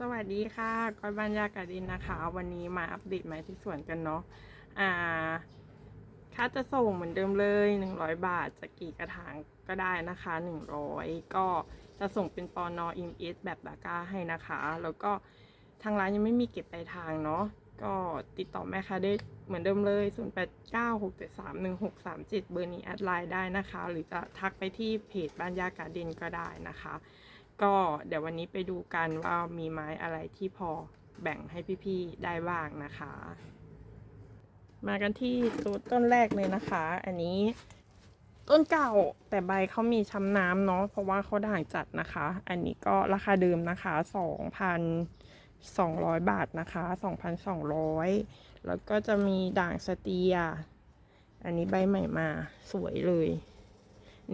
สวัสดีค่ะก้อยบรรยากาศดินนะคะ วันนี้มาอัปเดตไม้ที่สวนกันเนาะอ่าค่าจะส่งเหมือนเดิมเลย 100 บาทจะกี่กระถางก็ได้นะคะ 100 ก็จะส่งเป็นปอนออิมเอสแบบดาก้าให้นะคะ แล้วก็ทางร้านยังไม่มีเก็บปลายทางเนาะก็ติดต่อแม่ค้าได้เหมือนเดิมเลย 0896731637 เบอร์นี้แอดไลน์ได้นะคะ หรือจะทักไปที่เพจบ้านยากาเดนก็ได้นะคะ ก็เดี๋ยววันนี้ไปดูกันว่ามีไม้อะไรที่พอแบ่งให้พี่ๆได้บ้างนะคะ มากันที่ตัวต้นแรกเลยนะคะ อันนี้ต้นเก่าแต่ใบเขามีช้ำน้ำเนาะเพราะว่าเขาด่างจัดนะคะ อันนี้ก็ราคาเดิมนะคะ2,200 บาทนะคะ2,200 แล้วก็จะมีด่างสเตีย อันนี้ใบใหม่มาสวยเลย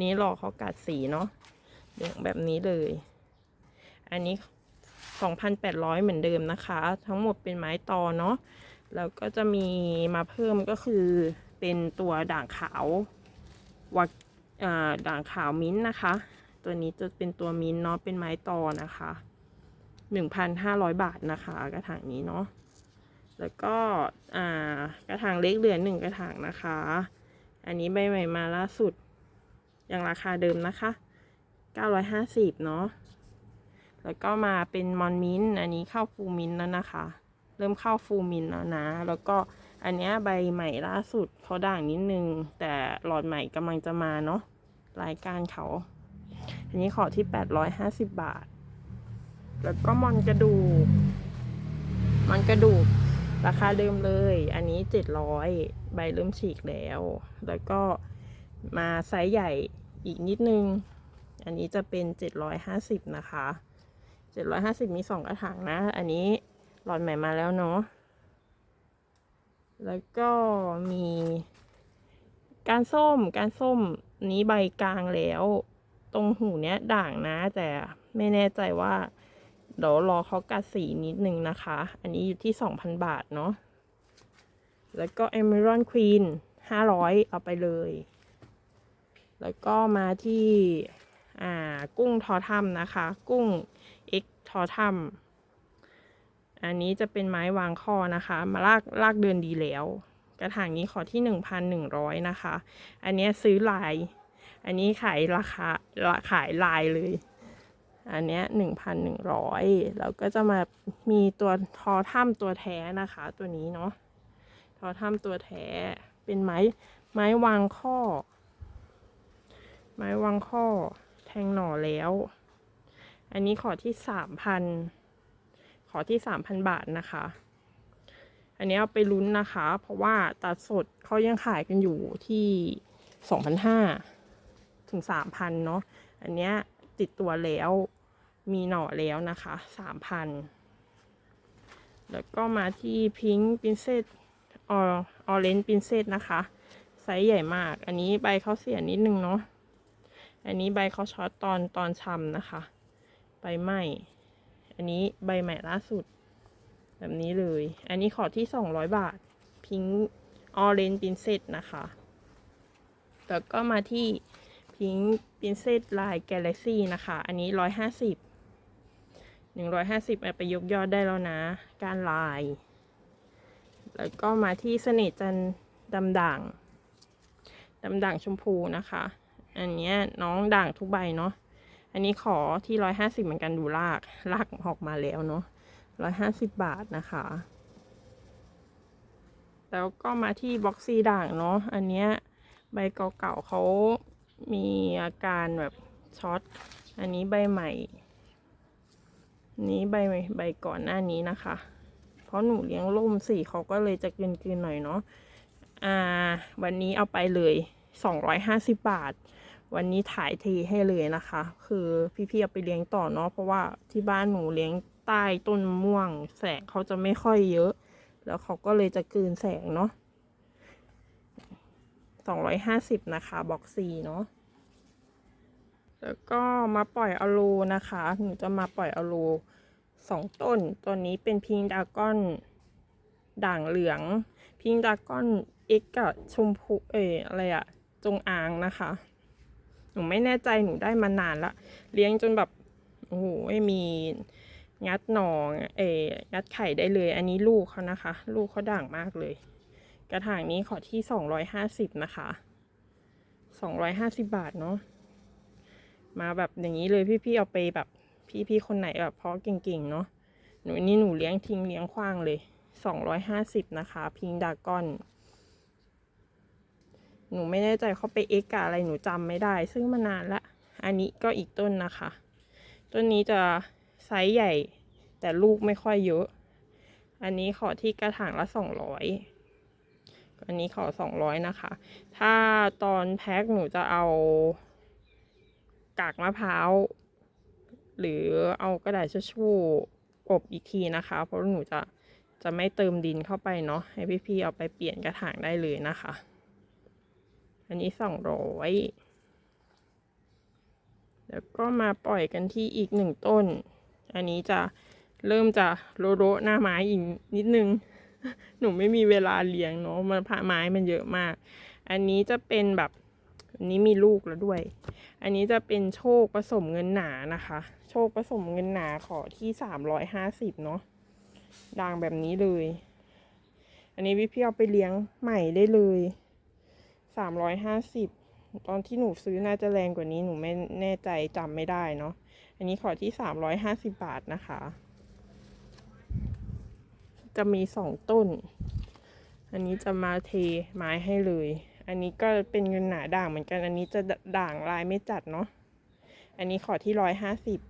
นี้รอเขากัดสีเนาะเหลืองแบบนี้เลย อันนี้ 2,800 เหมือนเดิมนะคะ ทั้งหมดเป็นไม้ตอเนาะแล้วก็จะมีมาเพิ่มก็คือเป็นตัวด่างขาววักด่างขาวมิ้นท์นะคะ ตัวนี้จะเป็นตัวมิ้นท์เนาะเป็นไม้ตอนะคะ 1,500 บาทนะคะกระถางนี้เนาะแล้วก็กระถางเล็กเหลือหนึ่งกระถางนะคะ อันนี้ใบใหม่มาล่าสุดยังราคาเดิมนะคะ 950 เนาะ แล้วก็มาเป็นมอนมินอันนี้เข้าฟูมินแล้วนะคะ เริ่มเข้าฟูมินแล้วนะ แล้วก็อันนี้ใบใหม่ล่าสุดเขาด่างนิดนึง แต่หลอดใหม่กำลังจะมาเนาะรายการเขา อันนี้ขอที่ 850 บาท แล้วก็มอนกระดูกมอนกระดูกราคาเดิมเลย อันนี้ 700 ใบเริ่มฉีกแล้ว แล้วก็มาไซส์ใหญ่อีกนิดนึง อันนี้จะเป็น 750 นะคะ 750มี2กระถางนะ อันนี้หลอดใหม่มาแล้วเนาะ แล้วก็มีการส้ม การส้มนี้ใบกลางแล้ว ตรงหูเนี้ยด่างนะ แต่ไม่แน่ใจว่าเดี๋ยวรอเขากัดสีนิดนึงนะคะ อันนี้อยู่ที่2,000บาทเนาะ แล้วก็ Emerald Queen 500เอาไปเลย แล้วก็มาที่ อ่า กุ้งทอถ้ำนะคะ กุ้ง ทอถ้ำอันนี้จะเป็นไม้วางข้อนะคะ มาลากลากเดินดีแล้ว กระถางนี้ขอที่1,100นะคะ อันนี้ซื้อลาย อันนี้ขายราคาขายลายเลย อันนี้ย1,100แล้วก็จะมามีตัวทอถ้ำตัวแท้นะคะ ตัวนี้เนาะทอถ้ำตัวแท้เป็นไม้ไม้วางข้อ ไม้วางข้อ แทงหน่อแล้ว อันนี้ขอที่สามพันขอที่สามพันบาทนะคะ อันนี้เอาไปลุ้นนะคะ เพราะว่าตัดสดเขายังขายกันอยู่ที่สองพันห้าถึงสามพันเนาะ อันเนี้ยติดตัวแล้วมีหน่อแล้วนะคะสามพันแล้วก็มาที่พิงค์ปินเซตออเรนจ์ปินเซตนะคะ ไซส์ใหญ่มาก อันนี้ใบเขาเสียนิดนึงเนาะ อันนี้ใบเขาช็อตตอนตอนช้ำนะคะ ใบไหม้อันนี้ใบใหม่ล่าสุด แบบนี้เลย อันนี้ขอที่ 200 บาท พิงออเรนปินเซตนะคะ แล้วก็มาที่พิงปินเซตลายแกาแล็กซี่นะคะ อันนี้ 150 150เอาไปยกยอดได้แล้วนะ การลาย แล้วก็มาที่เสน่ห์จันดำด่างดำด่างชมพูนะคะ อันนี้น้องด่างทุกใบเนาะ อันนี้ขอที่ร้อยห้าสิบเหมือนกันดูลากลากออกมาแล้วเนาะร้อยห้าสิบบาทนะคะ แล้วก็มาที่บ็อกซี่ด่างเนาะอันเนี้ยใบเก่าๆเขามีอาการแบบช็อต อันนี้ใบใหม่ นี้ใบใบก่อนหน้านี้นะคะ เพราะหนูเลี้ยงล่มสีเขาก็เลยจะกลืนๆหน่อยเนาะ อ่า วันนี้เอาไปเลยสองร้อยห้าสิบบาท วันนี้ถ่ายทีให้เลยนะคะ คือพี่ๆเอาไปเลี้ยงต่อเนาะเพราะว่าที่บ้านหนูเลี้ยงใต้ต้นมะม่วง แสงเขาจะไม่ค่อยเยอะ แล้วเขาก็เลยจะกลืนแสงเนาะสองร้อยห้าสิบนะคะบ็อกซีเนาะแล้วก็มาปล่อยอโลนะคะ หนูจะมาปล่อยอโลสองต้น ตัวนี้เป็นพิงดากอนด่างเหลือง พิงดากอนเอ็กกับชมพูเอออะไรอะจงอางนะคะ หนูไม่แน่ใจหนูได้มานานละ เลี้ยงจนแบบ โอ้โหมีงัดหนองเอองัดไข่ได้เลย อันนี้ลูกเขานะคะ ลูกเขาด่างมากเลย กระถางนี้ขอที่สองร้อยห้าสิบนะคะสองร้อยห้าสิบบาทเนาะ มาแบบอย่างนี้เลยพี่ๆเอาไปแบบพี่ๆคนไหนแบบเพาะเก่งๆเนาะ หนูนี่หนูเลี้ยงทิ้งเลี้ยงขว้างเลยสองร้อยห้าสิบนะคะ พิงดากอน หนูไม่แน่ใจเขาไปเอ็กกะอะไรหนูจำไม่ได้ ซึ่งมานานละ อันนี้ก็อีกต้นนะคะ ต้นนี้จะไซส์ใหญ่ แต่ลูกไม่ค่อยเยอะ อันนี้ขอที่กระถางละสองร้อยอันนี้ขอสองร้อยนะคะ ถ้าตอนแพ็คหนูจะเอากากมะพร้าวหรือเอากระดาษชชู่อบอีกทีนะคะ เพราะหนูจะจะไม่เติมดินเข้าไปเนาะให้พี่ๆเอาไปเปลี่ยนกระถางได้เลยนะคะ อันนี้สองร้อยแล้วก็มาปล่อยกันที่อีกหนึ่งต้น อันนี้จะเริ่มจะโรโรหน้าไม้อีกนิดนึง หนูไม่มีเวลาเลี้ยงเนาะมันผ่าไม้มันเยอะมาก อันนี้จะเป็นแบบอันนี้มีลูกแล้วด้วย อันนี้จะเป็นโชคผสมเงินหนานะคะ โชคผสมเงินหนาขอที่สามร้อยห้าสิบเนาะด่างแบบนี้เลย อันนี้พี่พี่เอาไปเลี้ยงใหม่ได้เลย สามร้อยห้าสิบตอนที่หนูซื้อน่าจะแรงกว่านี้หนูไม่แน่ใจจำไม่ได้เนาะอันนี้ขอที่สามร้อยห้าสิบบาทนะคะ จะมีสองต้น อันนี้จะมาเทไม้ให้เลย อันนี้ก็เป็นเงินหนาด่างเหมือนกัน อันนี้จะด่างลายไม่จัดเนาะอันนี้ขอที่ร้อยห้าสิบ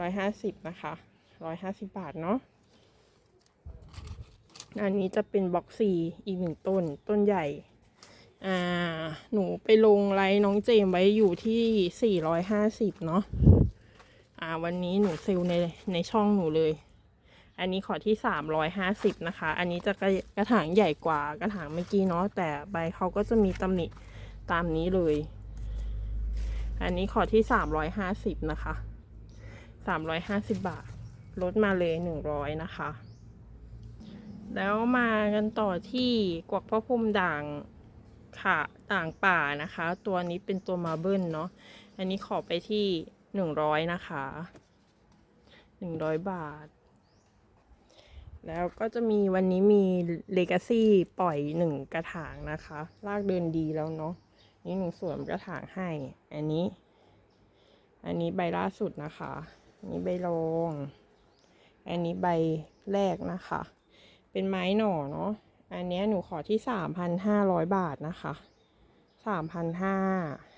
ร้อยห้าสิบนะคะร้อยห้าสิบบาทเนาะอันนี้จะเป็นบ็อกซีอีกหนึ่งต้น ต้นใหญ่ อ่า หนูไปลงไลน์น้องเจมไว้อยู่ที่ 450 เนาะ อ่า วันนี้หนูเซลในในช่องหนูเลย อันนี้ขอที่ 350 นะคะ อันนี้จะกระกระถางใหญ่กว่ากระถางเมื่อกี้เนาะ แต่ใบเขาก็จะมีตำหนิตามนี้เลย อันนี้ขอที่ 350 นะคะ 350 บาท ลดมาเลย 100 นะคะ แล้วมากันต่อที่กวักพระพรมด่าง ค่ะต่างป่านะคะ ตัวนี้เป็นตัวมาเบิลเนาะอันนี้ขอไปที่หนึ่งร้อยนะคะหนึ่งร้อยบาท แล้วก็จะมีวันนี้มีเลกาซี่ปล่อยหนึ่งกระถางนะคะ ลากเดินดีแล้วเนาะนี่หนูสวมกระถางให้ อันนี้ อันนี้ใบล่าสุดนะคะอันนี้ใบรอง อันนี้ใบแรกนะคะ เป็นไม้หน่อเนาะ อันนี้หนูขอที่สามพันห้าร้อยบาทนะคะสามพันห้า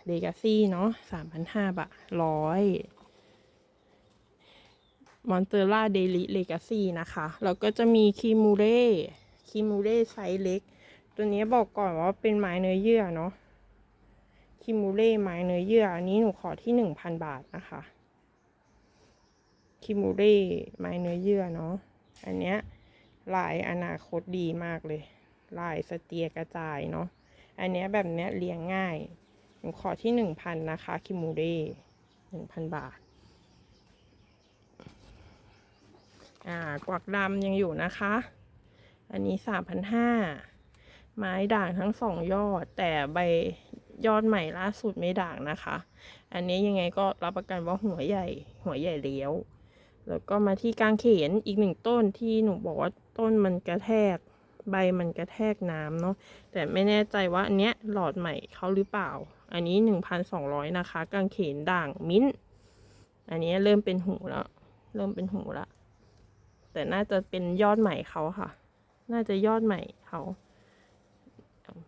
เลกาซี่เนาะสามพันห้าบาทร้อยมอนเตอร่าเดลิเลกาซี่นะคะ แล้วก็จะมีคิมูเร่คิมูเร่ไซส์เล็ก ตัวนี้บอกก่อนว่าเป็นไม้เนื้อเยื่อเนาะคิมูเร่ไม้เนื้อเยื่อ อันนี้หนูขอที่หนึ่งพันบาทนะคะคิมูเร่ไม้เนื้อเยื่อเนาะอันเนี้ย ลายอนาคตดีมากเลย ลายสเตียกระจายเนาะ อันนี้แบบเนี้ยเลี้ยงง่ายหนูขอที่หนึ่งพันนะคะ คิมูเร่หนึ่งพันบาท อ่ากวักดำยังอยู่นะคะ อันนี้สามพันห้าไม้ด่างทั้งสองยอด แต่ใบยอดใหม่ล่าสุดไม่ด่างนะคะ อันนี้ยังไงก็รับประกันว่าหัวใหญ่ หัวใหญ่เลี้ยว แล้วก็มาที่กางเขนอีกหนึ่งต้นที่หนูบอกว่า ต้นมันกระแทก ใบมันกระแทกน้ำเนาะแต่ไม่แน่ใจว่าอันเนี้ยหลอดใหม่เขาหรือเปล่า อันนี้หนึ่งพันสองร้อยนะคะ กางเขนด่างมิ้น อันนี้เริ่มเป็นหูแล้ว เริ่มเป็นหูละ แต่น่าจะเป็นยอดใหม่เขาค่ะ น่าจะยอดใหม่เขา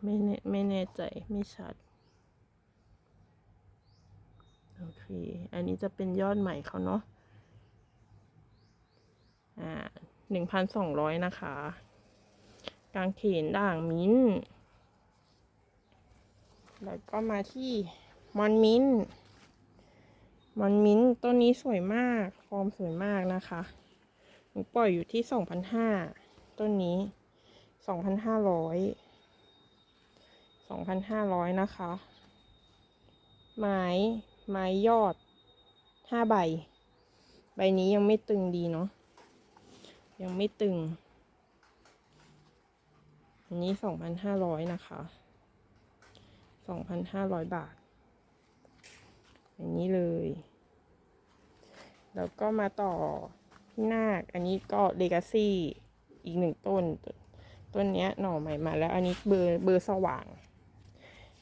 ไม่แน่ไม่แน่ใจไม่ชัดโอเค อันนี้จะเป็นยอดใหม่เขาเนาะ อ่า หนึ่งพันสองร้อยนะคะ กางเขนด่างมิ้น แล้วก็มาที่มอนมิ้น มอนมิ้นต้นนี้สวยมาก ฟอร์มสวยมากนะคะหนูปล่อยอยู่ที่สองพันห้าต้นนี้สองพันห้าร้อยสองพันห้าร้อยนะคะ ไม้ไม้ยอดห้าใบ ใบนี้ยังไม่ตึงดีเนาะ ยังไม่ตึง อันนี้สองพันห้าร้อยนะคะสองพันห้าร้อยบาทอย่างนี้เลย แล้วก็มาต่อพี่นาค อันนี้ก็เลกาซี่อีกหนึ่งต้น ต้นนี้หน่อใหม่มาแล้ว อันนี้เบอร์เบอร์สว่าง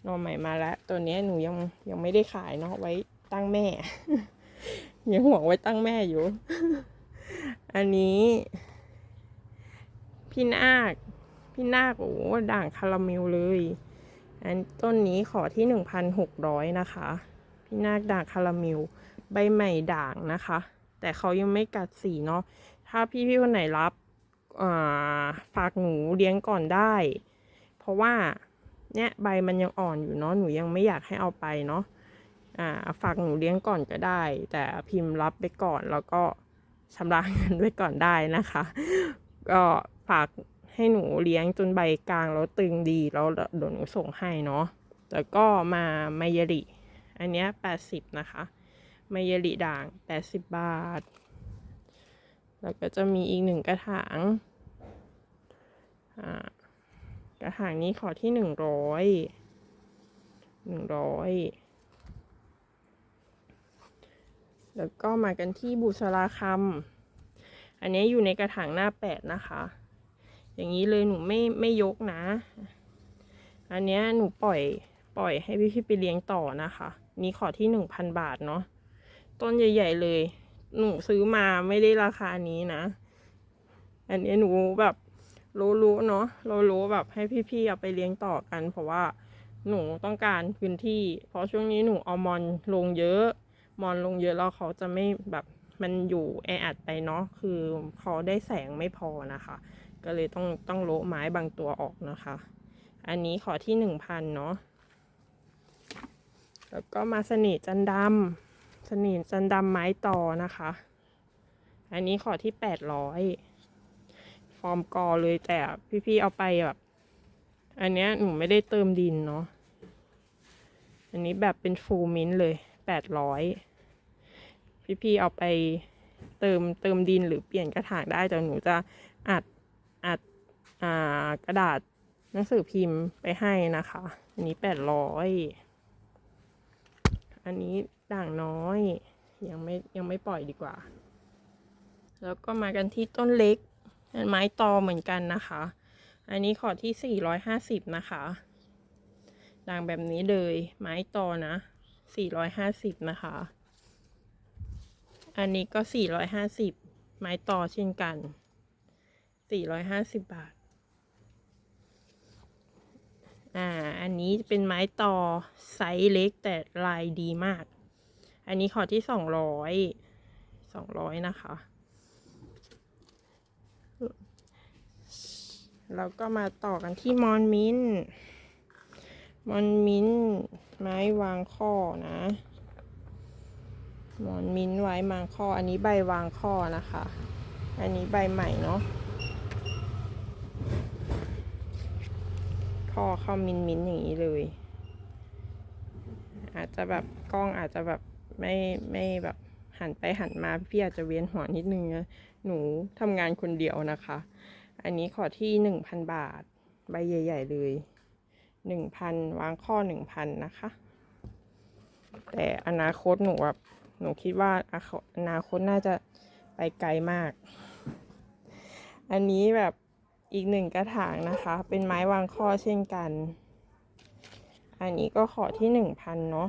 หน่อใหม่มาแล้ว ตัวนี้หนูยังยังไม่ได้ขายเนาะไว้ตั้งแม่ ยังห่วงไว้ตั้งแม่อยู่ อันนี้พี่นาคพี่นาคโอ้ด่างคาราเมลเลยอันต้นนี้ขอที่หนึ่งพันหกร้อยนะคะ พี่นาคด่างคาราเมลใบใหม่ด่างนะคะ แต่เขายังไม่กัดสีเนาะถ้าพี่พี่ๆคนไหนรับาฝากหนูเลี้ยงก่อนได้ เพราะว่าเนี่ยใบมันยังอ่อนอยู่เนาะหนูยังไม่อยากให้เอาไปเนาะอ่าฝากหนูเลี้ยงก่อนก็ได้ แต่พิมพ์รับไปก่อนแล้วก็ ชำระเงินไว้ก่อนได้นะคะ ก็ฝากให้หนูเลี้ยงจนใบกลางแล้วตึงดีแล้วเดี๋ยวหนูส่งให้เนาะแล้วก็มาไมยริอันเนี้ยแปดสิบนะคะไมยริด่างแปดสิบบาท แล้วก็จะมีอีกหนึ่งกระถางกระถางนี้ขอที่หนึ่งร้อยหนึ่งร้อย แล้วก็มากันที่บุษราคำอันนี้อยู่ในกระถางหน้าแปดนะคะ อย่างนี้เลยหนูไม่ไม่ยกนะ อันนี้หนูปล่อยปล่อยให้พี่พี่ๆไปเลี้ยงต่อนะคะ นี่ขอที่หนึ่งพันบาทเนาะ ต้นใหญ่ ๆเลย หนูซื้อมาไม่ได้ราคานี้นะ อันนี้หนูแบบรู้ๆเนาะรู้ๆแบบให้พี่ๆเอาไปเลี้ยงต่อกัน เพราะว่าหนูต้องการพื้นที่ เพราะช่วงนี้หนูเอามอนลงเยอะ มอนลงเยอะแล้วเขาจะไม่แบบมันอยู่แออัดไปเนาะคือเขาได้แสงไม่พอนะคะ ก็เลยต้องต้องโละไม้บางตัวออกนะคะ อันนี้ขอที่หนึ่งพันเนาะแล้วก็มาสนิทจันดำสนิทจันดำไม้ต่อนะคะ อันนี้ขอที่แปดร้อยฟอร์มกอเลยแต่พี่ๆเอาไปแบบ อันเนี้ยหนูไม่ได้เติมดินเนาะอันนี้แบบเป็นฟูลมิ้นเลยแปดร้อย พี่ๆเอาไปเติมเติมดินหรือเปลี่ยนกระถางได้แต่หนูจะอัดอัดอ่ากระดาษหนังสือพิมพ์ไปให้นะคะ อันนี้แปดร้อยอันนี้ด่างน้อยยังไม่ยังไม่ปล่อยดีกว่า แล้วก็มากันที่ต้นเล็กเป็นไม้ตอเหมือนกันนะคะ อันนี้ขอที่สี่ร้อยห้าสิบนะคะด่างแบบนี้เลยไม้ตอนะสี่ร้อยห้าสิบนะคะ อันนี้ก็สี่ร้อยห้าสิบไม้ต่อเช่นกันสี่ร้อยห้าสิบบาท อ่า อันนี้เป็นไม้ต่อไซส์เล็กแต่ลายดีมาก อันนี้ขอที่สองร้อยสองร้อยนะคะ แล้วก็มาต่อกันที่มอนมินมอนมินไม้วางข้อนะ หมอนมิ้นไว้มางข้อ อันนี้ใบวางข้อนะคะ อันนี้ใบใหม่เนาะข้อเข้ามินมิ้นอย่างนี้เลย อาจจะแบบกล้องอาจจะแบบไม่ไม่แบบหันไปหันมาพี่อาจจะเวียนหัวนิดนึงนะหนูทำงานคนเดียวนะคะ อันนี้ขอที่หนึ่งพันบาท ใบใหญ่ ๆ เลยหนึ่งพันวางข้อหนึ่งพันนะคะ แต่อนาคตหนูแบบ หนูคิดว่าอนาคตน่าจะไปไกลมาก อันนี้แบบอีกหนึ่งกระถางนะคะ เป็นไม้วางข้อเช่นกัน อันนี้ก็ขอที่หนึ่งพันเนาะ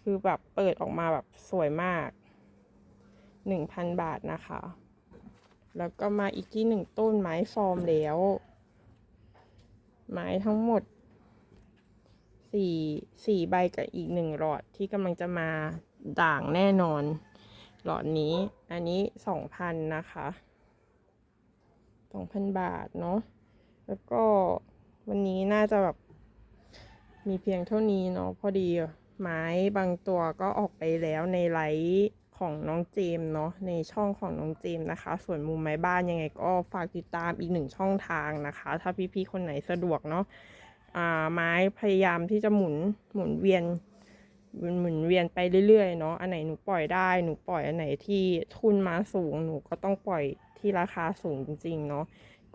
คือแบบเปิดออกมาแบบสวยมากหนึ่งพันบาทนะคะ แล้วก็มาอีกที่หนึ่งต้นไม้ฟอร์มแล้ว ไม้ทั้งหมดสี่สี่ใบกับอีกหนึ่งหลอดที่กำลังจะมา ด่างแน่นอน หลอดนี้อันนี้สองพันนะคะสองพันบาทเนาะแล้วก็วันนี้น่าจะแบบ มีเพียงเท่านี้เนาะพอดีไม้บางตัวก็ออกไปแล้วในไลฟ์ของน้องเจมเนาะในช่องของน้องเจมนะคะ ส่วนมุมไม้บ้านยังไงก็ฝากติดตามอีกหนึ่งช่องทางนะคะ ถ้าพี่ๆคนไหนสะดวกเนาะไม้พยายามที่จะหมุนหมุนเวียน หมุนเวียนไปเรื่อยๆเนาะอันไหนหนูปล่อยได้หนูปล่อยอันไหนที่ทุนมาสูงหนูก็ต้องปล่อยที่ราคาสูงจริงๆเนาะ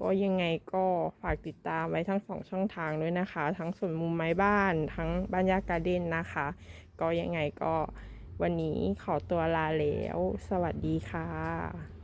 ก็ยังไงก็ฝากติดตามไว้ทั้งสองช่องทางด้วยนะคะ ทั้งส่วนมุมไม้บ้าน ทั้งบ้านยาการ์เด้นนะคะ ก็ยังไงก็วันนี้ขอตัวลาแล้ว สวัสดีค่ะ